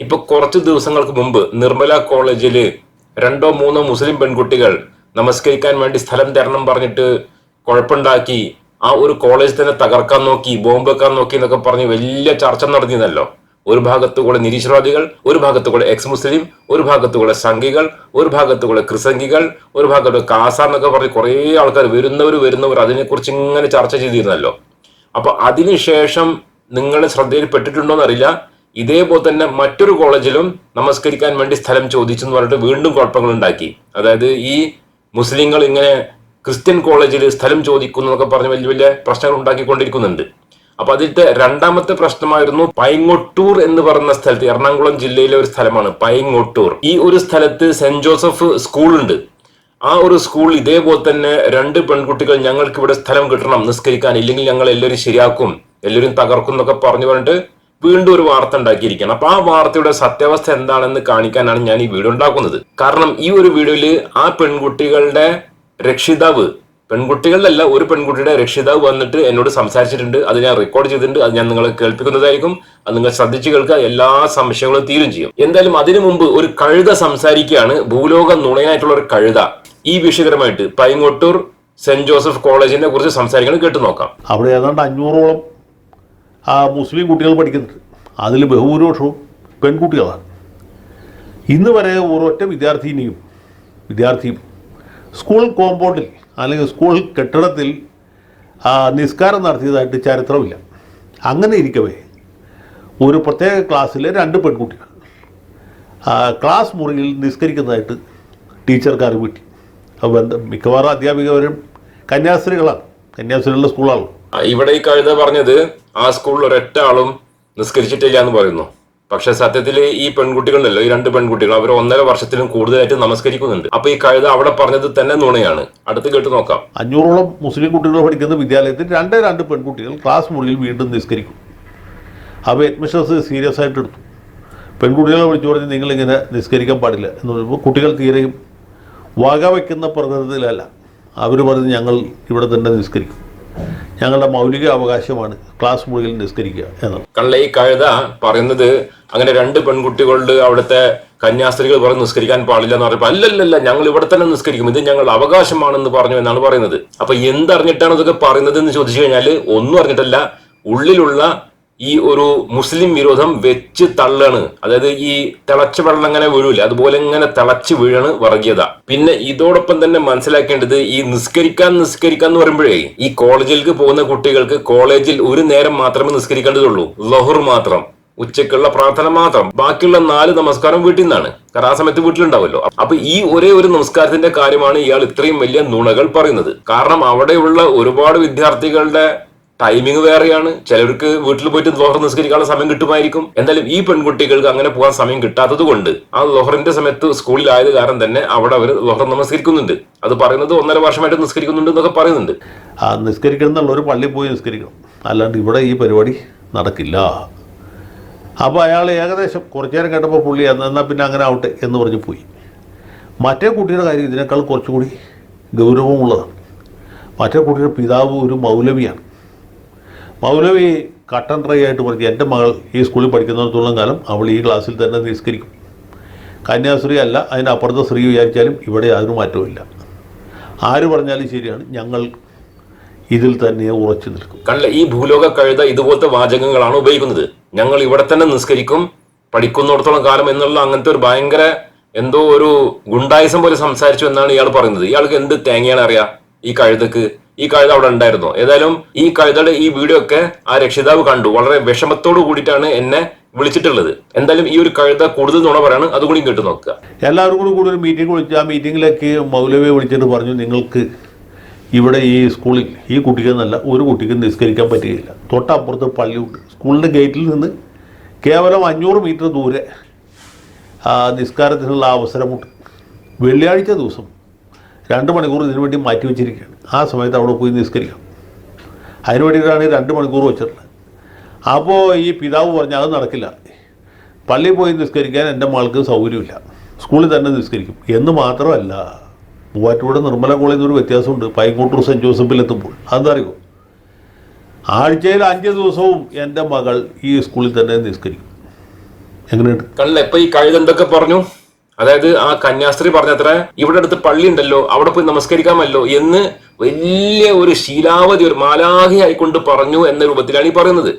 ഇപ്പൊ കുറച്ച് ദിവസങ്ങൾക്ക് മുമ്പ് നിർമ്മല കോളേജിൽ രണ്ടോ മൂന്നോ മുസ്ലിം പെൺകുട്ടികൾ നമസ്കരിക്കാൻ വേണ്ടി സ്ഥലം തരണം പറഞ്ഞിട്ട് കുഴപ്പമുണ്ടാക്കി ആ ഒരു കോളേജ് തന്നെ തകർക്കാൻ നോക്കി ബോംബ് വെക്കാൻ നോക്കി എന്നൊക്കെ പറഞ്ഞ് വലിയ ചർച്ച നടന്നിരുന്നല്ലോ. ഒരു ഭാഗത്തു കൂടെ നിരീശ്വരവാദികൾ ഒരു ഭാഗത്തു കൂടെ എക്സ് മുസ്ലിം ഒരു ഭാഗത്തു കൂടെ സംഘികൾ ഒരു ഭാഗത്തു കൂടെ ക്രിസംഗികൾ ഒരു ഭാഗത്ത് കാസ എന്നൊക്കെ പറഞ്ഞ് കുറേ ആൾക്കാർ വരുന്നവർ വരുന്നവർ അതിനെക്കുറിച്ച് ഇങ്ങനെ ചർച്ച ചെയ്തിരുന്നല്ലോ. അപ്പൊ അതിനുശേഷം ശ്രദ്ധയിൽ ശ്രദ്ധയിൽപ്പെട്ടിട്ടുണ്ടോ എന്നറിയില്ല ഇതേപോലെ തന്നെ മറ്റൊരു കോളേജിലും നമസ്കരിക്കാൻ വേണ്ടി സ്ഥലം ചോദിച്ചു എന്ന് പറഞ്ഞിട്ട് വീണ്ടും കുഴപ്പങ്ങൾ ഉണ്ടാക്കി അതായത് ഈ മുസ്ലിങ്ങൾ ഇങ്ങനെ ക്രിസ്ത്യൻ കോളേജിൽ സ്ഥലം ചോദിക്കുന്നു എന്നൊക്കെ പറഞ്ഞ് വലിയ വലിയ പ്രശ്നങ്ങൾ ഉണ്ടാക്കിക്കൊണ്ടിരിക്കുന്നുണ്ട്. അപ്പൊ അതിലത്തെ രണ്ടാമത്തെ പ്രശ്നമായിരുന്നു പൈങ്ങൊട്ടൂർ എന്ന് പറയുന്ന സ്ഥലത്ത് എറണാകുളം ജില്ലയിലെ ഒരു സ്ഥലമാണ് പൈങ്ങൊട്ടൂർ. ഈ ഒരു സ്ഥലത്ത് സെന്റ് ജോസഫ് സ്കൂളുണ്ട്. ആ ഒരു സ്കൂൾ ഇതേപോലെ തന്നെ രണ്ട് പെൺകുട്ടികൾ ഞങ്ങൾക്ക് ഇവിടെ സ്ഥലം കിട്ടണം നിസ്കരിക്കാൻ ഇല്ലെങ്കിൽ ഞങ്ങൾ എല്ലാവരും ശരിയാക്കും എല്ലാവരും തകർക്കും എന്നൊക്കെ പറഞ്ഞു പറഞ്ഞിട്ട് വീണ്ടും ഒരു വാർത്ത ഉണ്ടാക്കിയിരിക്കുകയാണ്. അപ്പൊ ആ വാർത്തയുടെ സത്യാവസ്ഥ എന്താണെന്ന് കാണിക്കാനാണ് ഞാൻ ഈ വീഡിയോ ഉണ്ടാക്കുന്നത്. കാരണം ഈ ഒരു വീഡിയോയിൽ ആ പെൺകുട്ടികളുടെ രക്ഷിതാവ് പെൺകുട്ടികളിലല്ല ഒരു പെൺകുട്ടിയുടെ രക്ഷിതാവ് വന്നിട്ട് എന്നോട് സംസാരിച്ചിട്ടുണ്ട്. അത് ഞാൻ റെക്കോർഡ് ചെയ്തിട്ടുണ്ട്. അത് ഞാൻ നിങ്ങളെ കേൾപ്പിക്കുന്നതായിരിക്കും. അത് നിങ്ങൾ ശ്രദ്ധിച്ചു കേൾക്കുക. എല്ലാ സംശയങ്ങളും തീരും ചെയ്യും. എന്തായാലും അതിനു മുമ്പ് ഒരു കഴുത സംസാരിക്കുകയാണ്. ഭൂലോക നുണയനായിട്ടുള്ള ഒരു കഴുത. ഈ വിഷയകരമായിട്ട് പൈങ്ങോട്ടൂർ സെന്റ് ജോസഫ് കോളേജിനെ കുറിച്ച് സംസാരിക്കണം. കേട്ടു നോക്കാം. അവിടെ ഏതാണ്ട് അഞ്ഞൂറോളം ആ മുസ്ലിം കുട്ടികൾ പഠിക്കുന്നുണ്ട് അതിൽ ബഹുഭൂരിപക്ഷവും പെൺകുട്ടികളാണ്. ഇന്ന് വരെ ഒരൊറ്റ വിദ്യാർത്ഥിനിയും വിദ്യാർത്ഥിയും സ്കൂൾ കോമ്പൗണ്ടിൽ അല്ലെങ്കിൽ സ്കൂൾ കെട്ടിടത്തിൽ നിസ്കാരം നടത്തിയതായിട്ട് ചരിത്രമില്ല. അങ്ങനെ ഇരിക്കവേ ഒരു പ്രത്യേക ക്ലാസ്സിലെ രണ്ട് പെൺകുട്ടികൾ. ക്ലാസ് മുറിയിൽ നിസ്കരിക്കുന്നതായിട്ട് ടീച്ചർക്ക് അറിവ് കിട്ടി മിക്കവാറും അധ്യാപികവരും കന്യാസ്ത്രീകളാണ്. കന്യാസ്ത്രീകളുടെ സ്കൂളാണ്. ഇവിടെ ഈ കഴുത പറഞ്ഞത് ആ സ്കൂളിൽ ഒരൊറ്റ ആളും നിസ്കരിച്ചിട്ടില്ല എന്ന് പറയുന്നു. പക്ഷെ സത്യത്തിൽ ഈ പെൺകുട്ടികളുണ്ടല്ലോ ഈ രണ്ട് പെൺകുട്ടികൾ അവർ ഒന്നര വർഷത്തിലും കൂടുതലായിട്ട് നമസ്കരിക്കുന്നുണ്ട്. അപ്പൊ ഈ കഴുത അവിടെ പറഞ്ഞത് തന്നെ നുണയാണ്. അടുത്ത് കേട്ട് നോക്കാം. അഞ്ഞൂറോളം മുസ്ലിം കുട്ടികൾ പഠിക്കുന്ന വിദ്യാലയത്തിൽ രണ്ടേ രണ്ട് പെൺകുട്ടികൾ ക്ലാസ് മുറിയിൽ വീണ്ടും നിസ്കരിക്കും. അവ അഡ്മിഷൻസ് സീരിയസ് ആയിട്ട് എടുത്തു. പെൺകുട്ടികളെ വിളിച്ചു പറഞ്ഞ് നിങ്ങളിങ്ങനെ നിസ്കരിക്കാൻ പാടില്ല എന്ന് പറയുമ്പോൾ കുട്ടികൾ തീരെയും വക വയ്ക്കുന്ന പ്രകൃതത്തിലല്ല അവർ പറഞ്ഞ് ഞങ്ങൾ ഇവിടെ തന്നെ നിസ്കരിക്കും. ഞങ്ങളുടെ മൗലിക അവകാശമാണ്. ക്ലാസ് മുറിയിൽ നിസ്കരിക്കുക എന്ന് കള്ള ഈ കഴുത പറയുന്നത് അങ്ങനെ രണ്ട് പെൺകുട്ടികളുടെ അവിടുത്തെ കന്യാസ്ത്രീകൾ പറഞ്ഞ് നിസ്കരിക്കാൻ പാടില്ല എന്ന് പറഞ്ഞപ്പോൾ അല്ലല്ലല്ല ഞങ്ങൾ ഇവിടെ തന്നെ നിസ്കരിക്കും. ഇത് ഞങ്ങൾ അവകാശമാണെന്ന് പറഞ്ഞു എന്നാണ് പറയുന്നത്. അപ്പൊ എന്തറിഞ്ഞിട്ടാണ് ഇതൊക്കെ പറയുന്നത് എന്ന് ചോദിച്ചു കഴിഞ്ഞാൽ ഒന്നും അറിഞ്ഞിട്ടല്ല ഉള്ളിലുള്ള ഈ ഒരു മുസ്ലിം വിരോധം വെച്ച് തള്ളാണ്. അതായത് ഈ തിളച്ച വെള്ളം അങ്ങനെ വീഴൂല അതുപോലെ ഇങ്ങനെ തിളച്ച് വീഴാണ് വർഗീയത പിന്നെ ഇതോടൊപ്പം തന്നെ മനസ്സിലാക്കേണ്ടത് ഈ നിസ്കരിക്കാൻ നിസ്കരിക്കാൻ എന്ന് പറയുമ്പോഴേ ഈ കോളേജിലേക്ക് പോകുന്ന കുട്ടികൾക്ക് കോളേജിൽ ഒരു നേരം മാത്രമേ നിസ്കരിക്കേണ്ടതുള്ളൂ. ലഹുർ മാത്രം ഉച്ചക്കുള്ള പ്രാർത്ഥന മാത്രം. ബാക്കിയുള്ള നാല് നമസ്കാരം വീട്ടിൽ നിന്നാണ്. കാരണം ആ സമയത്ത് വീട്ടിലുണ്ടാവുമല്ലോ. അപ്പൊ ഈ ഒരേ ഒരു നമസ്കാരത്തിന്റെ കാര്യമാണ് ഇയാൾ ഇത്രയും വലിയ നുണകൾ പറയുന്നത്. കാരണം അവിടെയുള്ള ഒരുപാട് വിദ്യാർത്ഥികളുടെ ടൈമിംഗ് വേറെയാണ്. ചിലർക്ക് വീട്ടിൽ പോയിട്ട് ലോഹർ നിസ്കരിക്കാനുള്ള സമയം കിട്ടുമായിരിക്കും. എന്തായാലും ഈ പെൺകുട്ടികൾക്ക് അങ്ങനെ പോകാൻ സമയം കിട്ടാത്തത് കൊണ്ട് ആ ലോഹറിന്റെ സമയത്ത് സ്കൂളിലായത് കാരണം തന്നെ അവിടെ അവർ ലോഹർ നമസ്കരിക്കുന്നുണ്ട്. അത് പറയുന്നത് ഒന്നര വർഷമായിട്ട് നിസ്കരിക്കുന്നുണ്ട് എന്നൊക്കെ പറയുന്നുണ്ട്. ആ നിസ്കരിക്കണം ഒരു പള്ളിയിൽ പോയി നിസ്കരിക്കണം. അല്ലാണ്ട് ഇവിടെ ഈ പരിപാടി നടക്കില്ല. അപ്പോൾ അയാൾ ഏകദേശം കുറച്ചു നേരം കേട്ടപ്പോൾ പുള്ളി "എന്നാ- എന്നാൽ പിന്നെ അങ്ങനെ ആവട്ടെ എന്ന് പറഞ്ഞ് പോയി. മറ്റേ കുട്ടിയുടെ കാര്യം ഇതിനേക്കാൾ കുറച്ചുകൂടി ഗൗരവമുള്ളതാണ്. മറ്റേ കുട്ടിയുടെ പിതാവ് ഒരു മൗലവിയാണ്. മൗലവി കട്ടൻ ഡ്രൈ ആയിട്ട് പറഞ്ഞു എന്റെ മകൾ ഈ സ്കൂളിൽ പഠിക്കുന്നിടത്തോളം കാലം അവൾ ഈ ക്ലാസ്സിൽ തന്നെ നിസ്കരിക്കും. കന്യാസ്ത്രീ അല്ല അതിനപ്പുറത്തെ സ്ത്രീ വിചാരിച്ചാലും ഇവിടെ യാതൊരു മാറ്റവുമില്ല ആര് പറഞ്ഞാലും ശരിയാണ് ഞങ്ങൾ ഇതിൽ തന്നെ ഉറച്ചു നിൽക്കും. കണ്ട ഈ ഭൂലോക കഴുത ഇതുപോലത്തെ വാചകങ്ങളാണ് ഉപയോഗിക്കുന്നത്. ഞങ്ങൾ ഇവിടെ തന്നെ നിസ്കരിക്കും പഠിക്കുന്നിടത്തോളം കാലം എന്നുള്ള അങ്ങനത്തെ ഒരു ഭയങ്കര എന്തോ ഒരു ഗുണ്ടായിസം പോലെ സംസാരിച്ചു എന്നാണ് ഇയാൾ പറയുന്നത്. ഇയാൾക്ക് എന്ത് തേങ്ങയാണ് അറിയാം ഈ കഴുതക്ക്? ഈ കഴുത അവിടെ ഉണ്ടായിരുന്നു. ഏതായാലും ഈ കഴുതയുടെ ഈ വീഡിയോ ഒക്കെ ആ രക്ഷിതാവ് കണ്ടു. വളരെ വിഷമത്തോട് കൂടിയിട്ടാണ് എന്നെ വിളിച്ചിട്ടുള്ളത്. എന്തായാലും ഈ ഒരു കഴുത കൂടുതൽ നുണ പറയാണ്. അതുകൂടി കേട്ട് നോക്കുക. എല്ലാവരും കൂടി ഒരു മീറ്റിംഗ് വിളിച്ചു ആ മീറ്റിങ്ങിലേക്ക് മൗലവിയെ വിളിച്ചിട്ട് പറഞ്ഞു നിങ്ങൾക്ക് ഇവിടെ ഈ സ്കൂളിൽ ഈ കുട്ടിക്ക് നല്ല ഒരു കുട്ടിക്ക് നിസ്കരിക്കാൻ പറ്റുകയില്ല. തൊട്ടപ്പുറത്ത് പള്ളിയുണ്ട്. സ്കൂളിന്റെ ഗേറ്റിൽ നിന്ന് കേവലം അഞ്ഞൂറ് മീറ്റർ ദൂരെ നിസ്കാരത്തിനുള്ള അവസരമുണ്ട്. വെള്ളിയാഴ്ച ദിവസം രണ്ട് മണിക്കൂർ ഇതിനു വേണ്ടി മാറ്റി വെച്ചിരിക്കുകയാണ്. ആ സമയത്ത് അവിടെ പോയി നിസ്കരിക്കാം അതിന് വേണ്ടിയിട്ടാണ് രണ്ട് മണിക്കൂർ വെച്ചിട്ടുള്ളത്. അപ്പോൾ ഈ പിതാവ് പറഞ്ഞാൽ അത് നടക്കില്ല. പള്ളിയിൽ പോയി നിസ്കരിക്കാൻ എന്റെ മകൾക്ക് സൗകര്യമില്ല. സ്കൂളിൽ തന്നെ നിസ്കരിക്കും. എന്ന് മാത്രമല്ല മൂവാറ്റുപുഴ നിർമ്മല കോളേജിൽ ഒരു വ്യത്യാസമുണ്ട്. പൈക്കോട്ടൂർ സെന്റ് ജോസഫിലെത്തുമ്പോൾ എത്തുമ്പോൾ. അറിയോ ആഴ്ചയിൽ അഞ്ച് ദിവസവും എന്റെ മകൾ ഈ സ്കൂളിൽ തന്നെ നിസ്കരിക്കും. എങ്ങനെയുണ്ട്? ഇപ്പൊ ഈ കഴുതണ്ടൊക്കെ പറഞ്ഞു? അതായത് ആ കന്യാസ്ത്രീ പറഞ്ഞത്ര ഇവിടെ അടുത്ത് പള്ളി ഉണ്ടല്ലോ അവിടെ പോയി നമസ്കരിക്കാമല്ലോ എന്ന് വലിയ ഒരു ശീലാവധി ഒരു മാലാഹി ആയിക്കൊണ്ട് പറഞ്ഞു എന്ന രൂപത്തിലാണ് ഈ പറയുന്നത്.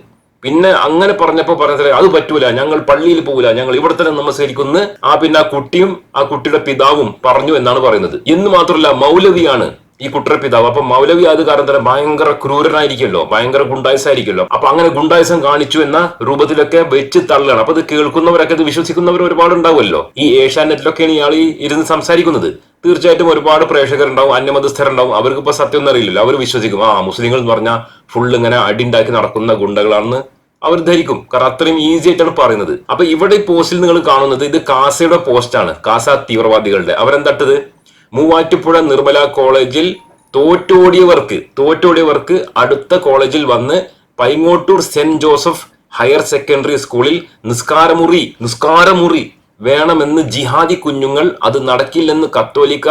പിന്നെ അങ്ങനെ പറഞ്ഞപ്പോ പറഞ്ഞത്ര അത് പറ്റൂല ഞങ്ങൾ പള്ളിയിൽ പോകൂല ഞങ്ങൾ ഇവിടെ തന്നെ നമസ്കരിക്കുന്നു ആ പിന്നെ ആ കുട്ടിയും ആ കുട്ടിയുടെ പിതാവും പറഞ്ഞു എന്നാണ് പറയുന്നത്. എന്ന് മാത്രമല്ല മൗലവിയാണ് ഈ കുട്ടര പിതാവ്. അപ്പൊ മൗലവി അത് കാരണം തന്നെ ഭയങ്കര ക്രൂരനായിരിക്കുമല്ലോ. ഭയങ്കര ഗുണ്ടായസായിരിക്കുമല്ലോ. അപ്പൊ അങ്ങനെ ഗുണ്ടായസം കാണിച്ചു എന്ന രൂപത്തിലൊക്കെ വെച്ച് തള്ളുകയാണ് അപ്പൊ ഇത് കേൾക്കുന്നവരൊക്കെ ഇത് വിശ്വസിക്കുന്നവർ ഒരുപാട് ഉണ്ടാവുമല്ലോ. ഈ ഏഷ്യാനെറ്റിലൊക്കെയാണ് ഇയാൾ ഈ ഇരുന്ന് സംസാരിക്കുന്നത്. തീർച്ചയായിട്ടും ഒരുപാട് പ്രേക്ഷകരുണ്ടാവും അന്യമതസ്ഥരുണ്ടാവും. അവർക്ക് ഇപ്പൊ സത്യം ഒന്നും അറിയില്ലല്ലോ. അവർ വിശ്വസിക്കും ആ മുസ്ലിങ്ങൾ എന്ന് പറഞ്ഞാൽ ഫുൾ ഇങ്ങനെ അടിണ്ടാക്കി നടക്കുന്ന ഗുണ്ടകളാണെന്ന് അവർ ധരിക്കും. കാരണം അത്രയും ഈസി ആയിട്ടാണ് പറയുന്നത്. അപ്പൊ ഇവിടെ പോസ്റ്റിൽ നിങ്ങൾ കാണുന്നത് ഇത് കാസയുടെ പോസ്റ്റാണ് കാസ തീവ്രവാദികളുടെ. അവരെന്തട്ടത്? മൂവാറ്റുപുഴ നിർമ്മല കോളേജിൽ തോറ്റോടിയവർക്ക് തോറ്റോടിയവർക്ക് അടുത്ത കോളേജിൽ വന്ന് Paingottoor Saint Joseph higher secondary സ്കൂളിൽ നിസ്കാരമുറി നിസ്കാരമുറി വേണമെന്ന് ജിഹാദി കുഞ്ഞുങ്ങൾ അത് നടക്കില്ലെന്ന് കത്തോലിക്ക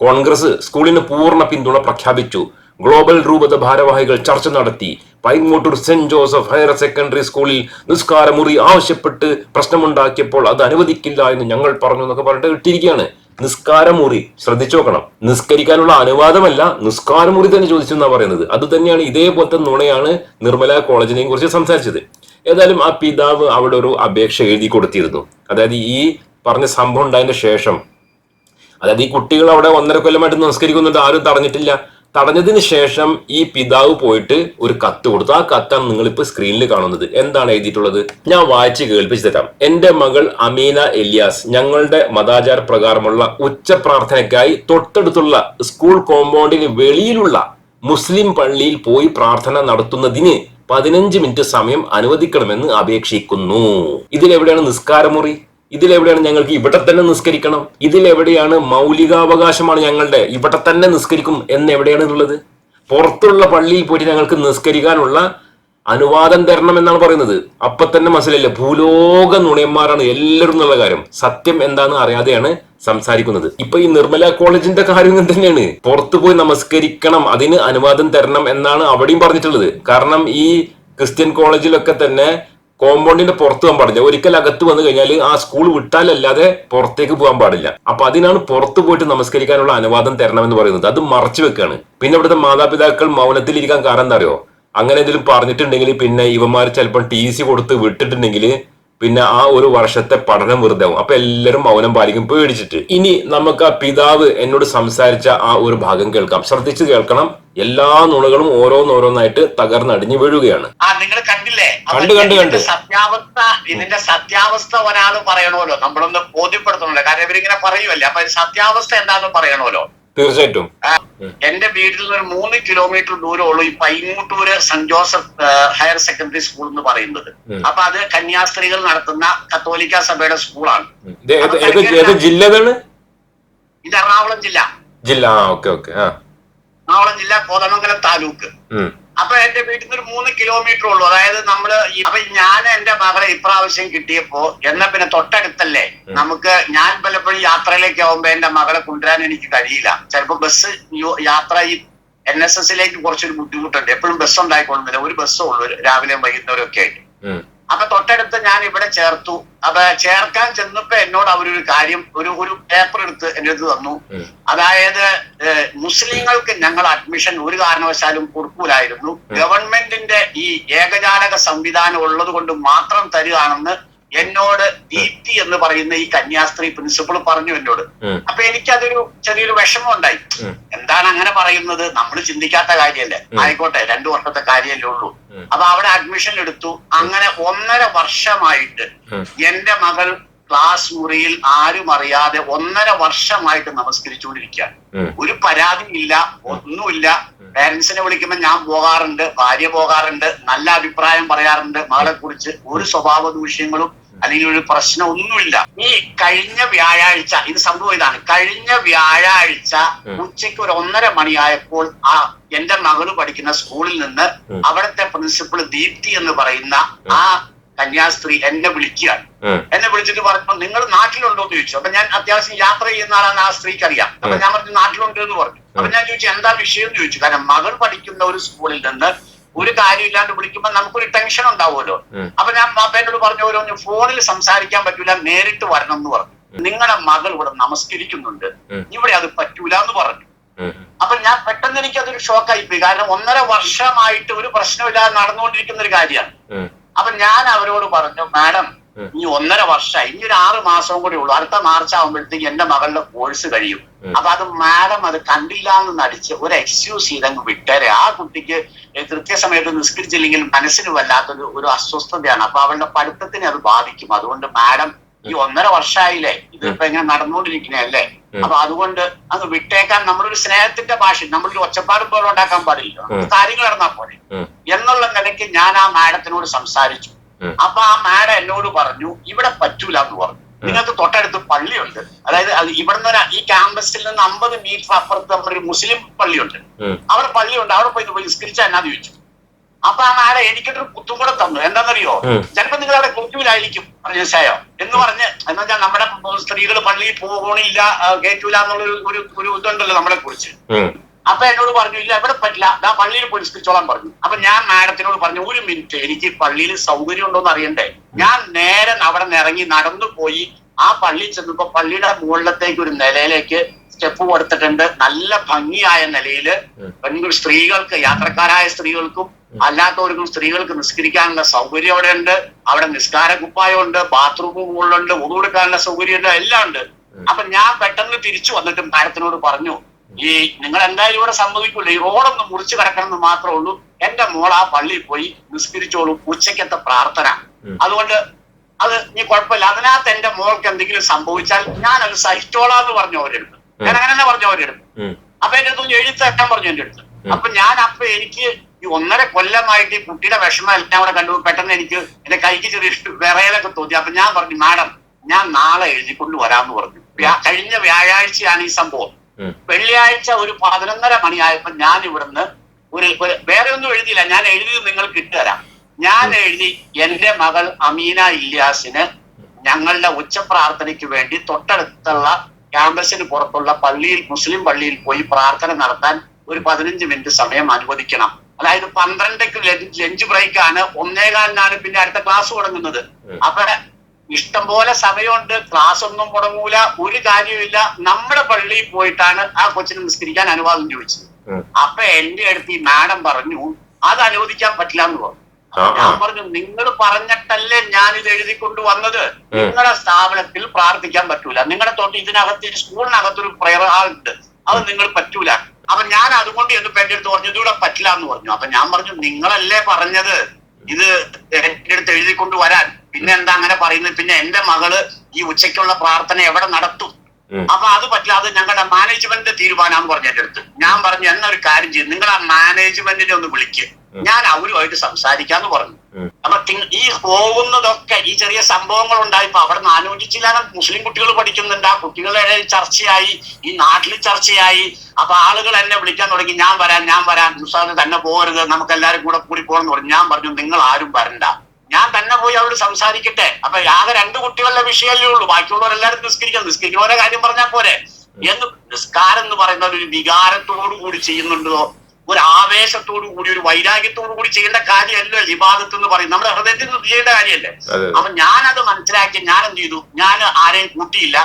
കോൺഗ്രസ് സ്കൂളിന് പൂർണ പിന്തുണ പ്രഖ്യാപിച്ചു. ഗ്ലോബൽ രൂപത ഭാരവാഹികൾ ചർച്ച നടത്തി. Paingottoor Saint Joseph higher secondary സ്കൂളിൽ നിസ്കാരമുറി ആവശ്യപ്പെട്ട് പ്രശ്നമുണ്ടാക്കിയപ്പോൾ അത് അനുവദിക്കില്ല എന്ന് ഞങ്ങൾ പറഞ്ഞു എന്നൊക്കെ പറഞ്ഞിട്ട് ഇട്ടിരിക്കുകയാണ്. നിസ്കാരമുറി. ശ്രദ്ധിച്ചു നോക്കണം. നിസ്കരിക്കാനുള്ള അനുവാദമല്ല നിസ്കാരമുറി തന്നെ ചോദിച്ചു എന്നാ പറയുന്നത്. അത് തന്നെയാണ് ഇതേപോലത്തെ നുണയാണ് നിർമ്മല കോളേജിനെ കുറിച്ച് സംസാരിച്ചത്. ഏതായാലും ആ പിതാവ് അവിടെ ഒരു അപേക്ഷ എഴുതി കൊടുത്തിരുന്നു. അതായത് ഈ പറഞ്ഞ സംഭവം ഉണ്ടായതിന്റെ ശേഷം. അതായത് ഈ കുട്ടികൾ അവിടെ ഒന്നര കൊല്ലമായിട്ട് നമസ്കരിക്കുന്നുണ്ട് ആരും തടഞ്ഞിട്ടില്ല. തടഞ്ഞതിന് ശേഷം ഈ പിതാവ് പോയിട്ട് ഒരു കത്ത് കൊടുത്തു. ആ കത്താണ് നിങ്ങൾ ഇപ്പൊ സ്ക്രീനിൽ കാണുന്നത്. എന്താണ് എഴുതിയിട്ടുള്ളത്? ഞാൻ വായിച്ച് കേൾപ്പിച്ചു തരാം. എന്റെ മകൾ അമീന എലിയാസ് ഞങ്ങളുടെ മതാചാര പ്രകാരമുള്ള ഉച്ച പ്രാർത്ഥനയ്ക്കായി തൊട്ടടുത്തുള്ള സ്കൂൾ കോമ്പൗണ്ടിന് വെളിയിലുള്ള മുസ്ലിം പള്ളിയിൽ പോയി പ്രാർത്ഥന നടത്തുന്നതിന് പതിനഞ്ച് മിനിറ്റ് സമയം അനുവദിക്കണമെന്ന് അപേക്ഷിക്കുന്നു. ഇതിലെവിടെയാണ് നിസ്കാരമുറി? ഇതിലെവിടെയാണ് ഞങ്ങൾക്ക് ഇവിടെ തന്നെ നിസ്കരിക്കണം? ഇതിലെവിടെയാണ് മൗലികാവകാശമാണ് ഞങ്ങളുടെ? ഇവിടെ തന്നെ നിസ്കരിക്കും എന്ന് എവിടെയാണ് ഉള്ളത്? പുറത്തുള്ള പള്ളിയിൽ പോയിട്ട് ഞങ്ങൾക്ക് നിസ്കരിക്കാനുള്ള അനുവാദം തരണം എന്നാണ് പറയുന്നത്. അപ്പൊ തന്നെ മനസ്സിലല്ലേ ഭൂലോക നുണയന്മാരാണ് എല്ലാവരും എന്നുള്ള കാര്യം. സത്യം എന്താന്ന് അറിയാതെയാണ് സംസാരിക്കുന്നത്. ഇപ്പൊ ഈ നിർമ്മല കോളേജിന്റെ കാര്യം തന്നെയാണ്. പുറത്തു പോയി നമസ്കരിക്കണം അതിന് അനുവാദം തരണം എന്നാണ് അവിടെയും പറഞ്ഞിട്ടുള്ളത്. കാരണം ഈ ക്രിസ്ത്യൻ കോളേജിലൊക്കെ തന്നെ കോമ്പൗണ്ടിന്റെ പുറത്ത് പോകാൻ പാടില്ല. ഒരിക്കൽ അകത്ത് വന്നു കഴിഞ്ഞാൽ ആ സ്കൂൾ വിട്ടാലല്ലാതെ പുറത്തേക്ക് പോകാൻ പാടില്ല. അപ്പൊ അതിനാണ് പുറത്ത് പോയിട്ട് നമസ്കരിക്കാനുള്ള അനുവാദം തരണമെന്ന് പറയുന്നത്. അത് മറച്ചു വെക്കാണ്. പിന്നെ ഇവിടുത്തെ മാതാപിതാക്കൾ മൗനത്തിലിരിക്കാൻ കാരണം എന്താ അറിയോ? അങ്ങനെ എന്തെങ്കിലും പറഞ്ഞിട്ടുണ്ടെങ്കിൽ പിന്നെ ഇവന്മാർ ചിലപ്പോൾ ടി സി കൊടുത്ത് വിട്ടിട്ടുണ്ടെങ്കിൽ പിന്നെ ആ ഒരു വർഷത്തെ പഠനം വെറുതെ ആവും അപ്പൊ എല്ലാവരും മൗനം പാലിക്കും പേടിച്ചിട്ട്. ഇനി നമുക്ക് ആ പിതാവ് എന്നോട് സംസാരിച്ച ആ ഒരു ഭാഗം കേൾക്കാം. ശ്രദ്ധിച്ചു കേൾക്കണം. എല്ലാ നുണകളും ഓരോന്നോരോന്നായിട്ട് തകർന്നടിഞ്ഞു വീഴുകയാണ്. നിങ്ങൾ കണ്ടില്ലേ? കണ്ടു, കണ്ടു, കണ്ടു. സത്യാവസ്ഥ ഇതിന്റെ സത്യാവസ്ഥ ഒരാൾ പറയണമല്ലോ. നമ്മളൊന്ന് ബോധ്യപ്പെടുത്തണമല്ലോ. കാരണം ഇവരിങ്ങനെ പറയുമല്ലേ? അപ്പൊ സത്യാവസ്ഥ എന്താണെന്ന് പറയണമല്ലോ? തീർച്ചയായിട്ടും. എന്റെ വീട്ടിൽ നിന്ന് ഒരു മൂന്ന് കിലോമീറ്റർ ദൂരമുള്ളൂ ഈ Paingottoor Saint Joseph higher secondary school എന്ന് പറയുന്നത്. അപ്പൊ അത് കന്യാസ്ത്രീകൾ നടത്തുന്ന കത്തോലിക്ക സഭയുടെ സ്കൂളാണ് ഇത് എറണാകുളം ജില്ല. ജില്ല. എറണാകുളം ജില്ല കോതമംഗലം താലൂക്ക്. അപ്പൊ എന്റെ വീട്ടിൽ നിന്ന് ഒരു മൂന്ന് കിലോമീറ്റർ ഉള്ളൂ. അതായത് നമ്മൾ ഇപ്പൊ അപ്പൊ ഞാൻ എന്റെ മകളെ ഇപ്രാവശ്യം കിട്ടിയപ്പോ എന്ന പിന്നെ തൊട്ടടുത്തല്ലേ? നമുക്ക് ഞാൻ പലപ്പോഴും യാത്രയിലേക്ക് ആവുമ്പോ എന്റെ മകളെ കൊണ്ടുവരാൻ എനിക്ക് കഴിയില്ല. ചിലപ്പോ ബസ് യാത്ര ഈ എൻ എസ് എസിലേക്ക് കുറച്ചൊരു ബുദ്ധിമുട്ടുണ്ട്. എപ്പോഴും ബസ് ഉണ്ടായിക്കൊള്ളുന്നില്ല ഒരു ബസ്സേ ഉള്ളൂ. രാവിലെയും വൈകുന്നേരം ഒക്കെ ആയിട്ട്. അപ്പൊ തൊട്ടടുത്ത് ഞാൻ ഇവിടെ ചേർത്തു. അപ്പൊ ചേർക്കാൻ ചെന്നപ്പോ എന്നോട് അവരൊരു കാര്യം ഒരു ഒരു പേപ്പർ എടുത്ത് എന്റെ അടുത്ത് തന്നു. അതായത് മുസ്ലിങ്ങൾക്ക് ഞങ്ങൾ അഡ്മിഷൻ ഒരു കാരണവശാലും കൊടുക്കൂലായിരുന്നു. ഗവൺമെന്റിന്റെ ഈ ഏകജാലക സംവിധാനം ഉള്ളത് കൊണ്ട് മാത്രം തരികയാണെന്ന് എന്നോട് ദീപ്തി എന്ന് പറയുന്ന ഈ കന്യാസ്ത്രീ പ്രിൻസിപ്പൾ പറഞ്ഞു എന്നോട്. അപ്പൊ എനിക്കതൊരു ചെറിയൊരു വിഷമം ഉണ്ടായി എന്താണ് അങ്ങനെ പറയുന്നത്? നമ്മൾ ചിന്തിക്കാത്ത കാര്യമല്ലേ? ആയിക്കോട്ടെ രണ്ടു വർഷത്തെ കാര്യമല്ലേ ഉള്ളൂ. അപ്പൊ അവിടെ അഡ്മിഷൻ എടുത്തു. അങ്ങനെ ഒന്നര വർഷമായിട്ട്. എന്റെ മകൾ ക്ലാസ് മുറിയിൽ ആരും അറിയാതെ ഒന്നര വർഷമായിട്ട് നമസ്കരിച്ചുകൊണ്ടിരിക്കുകയാണ് ഒരു ഒരു പരാതിയില്ല ഒന്നുമില്ല. പേരൻസിനെ വിളിക്കുമ്പോൾ ഞാൻ പോകാറുണ്ട് ഭാര്യ പോകാറുണ്ട് നല്ല അഭിപ്രായം പറയാറുണ്ട് മകളെ കുറിച്ച് ഒരു സ്വഭാവ ദൂഷ്യങ്ങളും അല്ലെങ്കിൽ ഒരു പ്രശ്നം ഒന്നുമില്ല ഈ കഴിഞ്ഞ വ്യാഴാഴ്ച ഇത് സംഭവം ഇതാണ്. കഴിഞ്ഞ വ്യാഴാഴ്ച ഉച്ചയ്ക്ക് ഒരു ഒന്നര മണിയായപ്പോൾ ആ എന്റെ മകൾ പഠിക്കുന്ന സ്കൂളിൽ നിന്ന്. അവിടുത്തെ പ്രിൻസിപ്പൾ ദീപ്തി എന്ന് പറയുന്ന ആ കന്യാസ്ത്രീ എന്നെ വിളിക്കുകയാണ്. എന്നെ വിളിച്ചിട്ട് പറഞ്ഞപ്പോ നിങ്ങൾ നാട്ടിലുണ്ടോ? എന്ന് ചോദിച്ചു. അപ്പൊ ഞാൻ അത്യാവശ്യം യാത്ര ചെയ്യുന്ന ആളാണ് ആ സ്ത്രീക്ക് അറിയാം. അപ്പൊ ഞാൻ പറഞ്ഞു നാട്ടിലുണ്ട് എന്ന് പറഞ്ഞു. അപ്പൊ ഞാൻ ചോദിച്ചു എന്താ വിഷയം? എന്ന് ചോദിച്ചു. കാരണം മകൾ പഠിക്കുന്ന ഒരു സ്കൂളിൽ നിന്ന് ഒരു കാര്യമില്ലാണ്ട് വിളിക്കുമ്പോൾ നമുക്കൊരു ടെൻഷൻ ഉണ്ടാവുമല്ലോ. അപ്പൊ ഞാൻ പാപ്പേനോട് പറഞ്ഞു ഓരോന്ന് ഫോണിൽ സംസാരിക്കാൻ പറ്റൂല നേരിട്ട് വരണം എന്ന് പറഞ്ഞു നിങ്ങളുടെ മകൾ ഇവിടെ നമസ്കരിക്കുന്നുണ്ട് ഇവിടെ അത് പറ്റൂല എന്ന് പറഞ്ഞു. അപ്പൊ ഞാൻ പെട്ടെന്ന് എനിക്ക് അതൊരു ഷോക്കായി പോയി കാരണം ഒന്നര വർഷമായിട്ട് ഒരു പ്രശ്നമില്ലാതെ നടന്നുകൊണ്ടിരിക്കുന്ന ഒരു കാര്യമാണ്. അപ്പൊ ഞാൻ അവരോട് പറഞ്ഞു മാഡം. ഇനി ഒന്നര വർഷമായി. ഇനി ഒരു ആറ് മാസവും കൂടി ഉള്ളൂ. അടുത്ത മാർച്ച് ആകുമ്പോഴത്തേക്ക് എന്റെ മകളുടെ കോഴ്സ് കഴിയും. അപ്പൊ അത് മാഡം അത് കണ്ടില്ല എന്ന് നടിച്ച് ഒരു എക്സ്ക്യൂസ് ചെയ്തങ്ങ് വിട്ടേരെ. ആ കുട്ടിക്ക് കൃത്യസമയത്ത് നിസ്കരിച്ചില്ലെങ്കിൽ മനസ്സിന് വല്ലാത്തൊരു ഒരു അസ്വസ്ഥതയാണ്. അപ്പൊ അവളുടെ പഠിത്തത്തിനെ അത് ബാധിക്കും. അതുകൊണ്ട് മാഡം ഈ ഒന്നര വർഷമായില്ലേ? ഇതിപ്പോ ഇങ്ങനെ നടന്നുകൊണ്ടിരിക്കുന്നതല്ലേ? ഉം. അപ്പൊ അതുകൊണ്ട് അത് വിട്ടേക്കാൻ നമ്മളൊരു സ്നേഹത്തിന്റെ ഭാഷ നമ്മളൊരു ഒച്ചപ്പാട് പോലെ ഉണ്ടാക്കാൻ പാടില്ല. കാര്യങ്ങൾ നടന്നാൽ പോലെ. എന്നുള്ള നിലയ്ക്ക് ഞാൻ ആ മാഡത്തിനോട് സംസാരിച്ചു. അപ്പൊ ആ മാഡം എന്നോട് പറഞ്ഞു ഇവിടെ പറ്റൂല എന്ന് പറഞ്ഞു നിങ്ങൾക്ക് തൊട്ടടുത്ത് പള്ളിയുണ്ട്. അതായത് ഇവിടെ ഇവിടുന്ന് ഈ ക്യാമ്പസിൽ നിന്ന് അമ്പത് മീറ്റർ അപ്പുറത്ത് ഒരു മുസ്ലിം പള്ളിയുണ്ട്. അവിടെ പള്ളിയുണ്ട്. അവിടെ പോയി നിസ്കരിച്ചാൽ എന്നാന്ന് ചോദിച്ചു. അപ്പൊ ആ മാഡം എനിക്കൊരു കുത്തും കൂടെ തന്നു എന്താണെന്നറിയോ. ചിലപ്പോ നിങ്ങൾ അവിടെ കേട്ടൂലായിരിക്കും മനസ്സിലായോ? എന്ന് പറഞ്ഞ് എന്ന് വെച്ചാൽ നമ്മുടെ സ്ത്രീകൾ പള്ളിയിൽ പോകണില്ല കേറ്റൂല എന്നുള്ള ഒരു- ഒരു ഇതുണ്ടല്ലോ നമ്മളെ കുറിച്ച്. അപ്പൊ എന്നോട് പറഞ്ഞു ഇല്ല ഇവിടെ പറ്റില്ല. ദാ പള്ളിയിൽ പോയി നിസ്കരിച്ചോളാൻ പറഞ്ഞു. അപ്പൊ ഞാൻ മാഡത്തിനോട് പറഞ്ഞു ഒരു മിനിറ്റ് എനിക്ക് പള്ളിയിൽ സൗകര്യം ഉണ്ടോ എന്ന് അറിയണ്ടേ? ഞാൻ നേരെ അവിടെ നിന്ന് ഇറങ്ങി നടന്നു പോയി ആ പള്ളി ചെന്നപ്പോ പള്ളിയുടെ മുകളിലത്തേക്ക് ഒരു നിലയിലേക്ക് സ്റ്റെപ്പ് കൊടുത്തിട്ടുണ്ട്. നല്ല ഭംഗിയായ നിലയിൽ ഉം. പെൺകുട്ടി സ്ത്രീകൾക്ക് യാത്രക്കാരായ സ്ത്രീകൾക്കും അല്ലാത്തവർക്കും സ്ത്രീകൾക്ക് നിസ്കരിക്കാനുള്ള സൗകര്യം അവിടെ ഉണ്ട്. അവിടെ നിസ്കാര കുപ്പായമുണ്ട് ബാത്റൂം മുകളിലുണ്ട് ഉടുകൊടുക്കാനുള്ള സൗകര്യമുണ്ട് എല്ലാം ഉണ്ട്. അപ്പൊ ഞാൻ പെട്ടെന്ന് തിരിച്ചു വന്നിട്ട് മാഡത്തിനോട് പറഞ്ഞു ഈ നിങ്ങൾ എന്തായാലും ഇവിടെ സംഭവിക്കില്ല ഈ റോഡൊന്ന് മുറിച്ചു കിടക്കണം എന്ന് മാത്രമേ ഉള്ളൂ. എന്റെ മോൾ ആ പള്ളിയിൽ പോയി നിസ്കരിച്ചോളൂ. ഉച്ചക്കത്തെ പ്രാർത്ഥന. അതുകൊണ്ട് അത് നീ കുഴപ്പമില്ല. അതിനകത്ത് എന്റെ മോൾക്ക് എന്തെങ്കിലും സംഭവിച്ചാൽ ഞാൻ അത് സഹിച്ചോളാന്ന് പറഞ്ഞു അവരെടുത്ത്. ഞാൻ അങ്ങനെ തന്നെ പറഞ്ഞു അവരെടുത്ത്. അപ്പൊ എന്റെ അടുത്ത് എഴുതി തരാൻ പറഞ്ഞു എന്റെ അടുത്ത്. അപ്പൊ ഞാൻ അപ്പൊ എനിക്ക് ഈ ഒന്നര കൊല്ലമായിട്ട് ഈ കുട്ടിയുടെ വിഷമം എല്ലാം കൂടെ കണ്ടു. പെട്ടെന്ന് എനിക്ക് എന്റെ കൈക്ക് ചെറിയ വിറയലൊക്കെ തോന്നി. അപ്പൊ ഞാൻ പറഞ്ഞു മാഡം ഞാൻ നാളെ എഴുതിക്കൊണ്ട് വരാമെന്ന് പറഞ്ഞു. കഴിഞ്ഞ വ്യാഴാഴ്ചയാണ് ഈ സംഭവം. വെള്ളിയാഴ്ച ഒരു പതിനൊന്നര മണിയായപ്പോ ഞാൻ ഇവിടുന്ന് ഒരു വേറെ ഒന്നും എഴുതിയില്ല. ഞാൻ എഴുതി നിങ്ങൾക്ക് ഇട്ടുതരാം ഞാൻ എഴുതി എന്റെ മകൾ അമീന ഇല്യാസിന് ഞങ്ങളുടെ ഉച്ചപ്രാർത്ഥനയ്ക്ക് വേണ്ടി തൊട്ടടുത്തുള്ള ക്യാമ്പസിന് പുറത്തുള്ള പള്ളിയിൽ മുസ്ലിം പള്ളിയിൽ പോയി പ്രാർത്ഥന നടത്താൻ ഒരു പതിനഞ്ച് മിനിറ്റ് സമയം അനുവദിക്കണം. അതായത് പന്ത്രണ്ടക്ക് ലഞ്ച് ബ്രേക്കാണ്. ഒന്നേകാലിനാണ് പിന്നെ അടുത്ത ക്ലാസ് തുടങ്ങുന്നത്. അപ്പൊ ഇഷ്ടംപോലെ സമയമുണ്ട് ക്ലാസ് ഒന്നും മുടങ്ങൂല ഒരു കാര്യമില്ല നമ്മുടെ പള്ളിയിൽ പോയിട്ടാണ് ആ കൊച്ചിനെ നിസ്കരിക്കാൻ അനുവാദം ചോദിച്ചത്. അപ്പൊ എന്റെ അടുത്ത് ഈ മാഡം പറഞ്ഞു അത് അനുവദിക്കാൻ പറ്റില്ല എന്ന് പറഞ്ഞു. ഞാൻ പറഞ്ഞു നിങ്ങൾ പറഞ്ഞിട്ടല്ലേ ഞാൻ ഇത് എഴുതിക്കൊണ്ട് വന്നത്. നിങ്ങളുടെ സ്ഥാപനത്തിൽ പ്രാർത്ഥിക്കാൻ പറ്റൂല. നിങ്ങളുടെ തൊട്ട് ഇതിനകത്ത് സ്കൂളിനകത്തൊരു പ്രയർ ഉണ്ട്. അത് നിങ്ങൾ പറ്റൂല. അപ്പൊ ഞാൻ അതുകൊണ്ട് എന്ന് എന്റെ അടുത്ത് പറഞ്ഞു ഇതിവിടെ പറ്റില്ല എന്ന് പറഞ്ഞു. അപ്പൊ ഞാൻ പറഞ്ഞു നിങ്ങളല്ലേ പറഞ്ഞത്? ഇത് എന്റെ അടുത്ത് എഴുതിക്കൊണ്ട് വരാൻ. പിന്നെ എന്താ അങ്ങനെ പറയുന്നത്? പിന്നെ എന്റെ മകൾ ഈ ഉച്ചയ്ക്കുള്ള പ്രാർത്ഥന എവിടെ നടത്തും. അപ്പൊ അത് പറ്റില്ല അത് ഞങ്ങളുടെ മാനേജ്മെന്റിന്റെ തീരുമാനം പറഞ്ഞു എന്റെ അടുത്ത്. ഞാൻ പറഞ്ഞു എന്നൊരു കാര്യം ചെയ്യും. നിങ്ങൾ ആ മാനേജ്മെന്റിനെ ഒന്ന് വിളിക്ക്. ഞാൻ അവരുമായിട്ട് സംസാരിക്കാന്ന് പറഞ്ഞു. അപ്പൊ ഈ പോകുന്നതൊക്കെ ഈ ചെറിയ സംഭവങ്ങൾ ഉണ്ടായപ്പോ അവിടെ നാനൂറ്റിച്ചില്ലാതെ മുസ്ലിം കുട്ടികൾ പഠിക്കുന്നുണ്ട്. ആ കുട്ടികളുടെ ഇടയിൽ ചർച്ചയായി. ഈ നാട്ടിൽ ചർച്ചയായി. അപ്പൊ ആളുകൾ എന്നെ വിളിക്കാൻ തുടങ്ങി. ഞാൻ വരാൻ ഞാൻ വരാൻ മുസാദ് തന്നെ പോകരുത്. നമുക്ക് എല്ലാവരും കൂടെ കൂടി പോകണം പറഞ്ഞു. ഞാൻ പറഞ്ഞു നിങ്ങൾ ആരും വരണ്ട. ഞാൻ തന്നെ പോയി അവരോട് സംസാരിക്കട്ടെ. അപ്പൊ ആകെ രണ്ട് കുട്ടികളുടെ വിഷയമല്ലേ ഉള്ളൂ. ബാക്കിയുള്ളവരെല്ലാവരും നിസ്കരിക്കാം നിസ്കരിക്കുന്നവരെ കാര്യം പറഞ്ഞാൽ പോരെ. എന്ന് നിസ്കാരം എന്ന് പറയുന്ന ഒരു വികാരത്തോടു കൂടി ചെയ്യുന്നുണ്ടോ? ഒരു ആവേശത്തോടു കൂടി ഒരു വൈരാഗ്യത്തോടു കൂടി ചെയ്യേണ്ട കാര്യമല്ല ഇബാദത്ത് എന്ന് പറയും നമ്മുടെ ഹൃദയത്തിൽ നിന്ന് ചെയ്യേണ്ട കാര്യമല്ലേ? അപ്പൊ ഞാനത് മനസ്സിലാക്കി ഞാൻ എന്ത് ചെയ്തു ഞാൻ ആരെയും കൂട്ടിയില്ല.